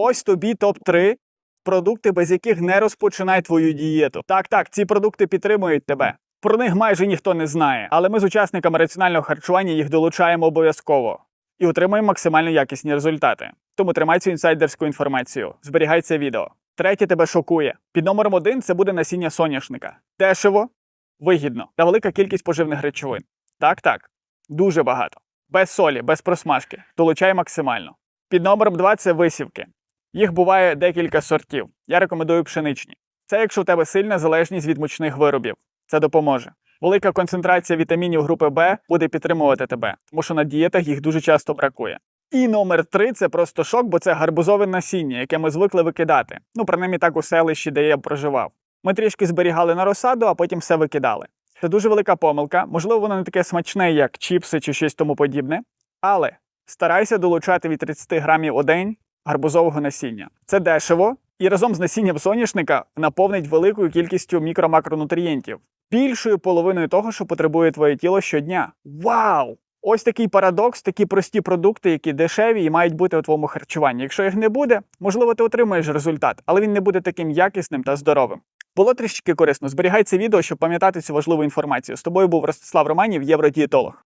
Ось тобі топ-3 продукти, без яких не розпочинай твою дієту. Так, так, ці продукти підтримують тебе. Про них майже ніхто не знає, але ми з учасниками раціонального харчування їх долучаємо обов'язково і отримуємо максимально якісні результати. Тому тримай цю інсайдерську інформацію. Зберігай це відео. Третє тебе шокує. Під номером один це буде насіння соняшника. Дешево, вигідно та велика кількість поживних речовин. Так, так, дуже багато. Без солі, без просмажки. Долучай максимально. Під номером 2 це висівки. Їх буває декілька сортів. Я рекомендую пшеничні. Це якщо у тебе сильна залежність від мучних виробів. Це допоможе. Велика концентрація вітамінів групи Б буде підтримувати тебе, тому що на дієтах їх дуже часто бракує. І номер три це просто шок, бо це гарбузове насіння, яке ми звикли викидати. Ну, принаймні так у селищі, де я проживав. Ми трішки зберігали на розсаду, а потім все викидали. Це дуже велика помилка. Можливо, воно не таке смачне, як чіпси чи щось тому подібне. Але старайся долучати від 30 грамів у день гарбузового насіння. Це дешево і разом з насінням соняшника наповнить великою кількістю мікро-макронутрієнтів, більшою половиною того, що потребує твоє тіло щодня. Вау! Ось такий парадокс, такі прості продукти, які дешеві і мають бути у твоєму харчуванні. Якщо їх не буде, можливо, ти отримаєш результат, але він не буде таким якісним та здоровим. Було трішки корисно. Зберігай це відео, щоб пам'ятати цю важливу інформацію. З тобою був Ростислав Романів, євродієтолог.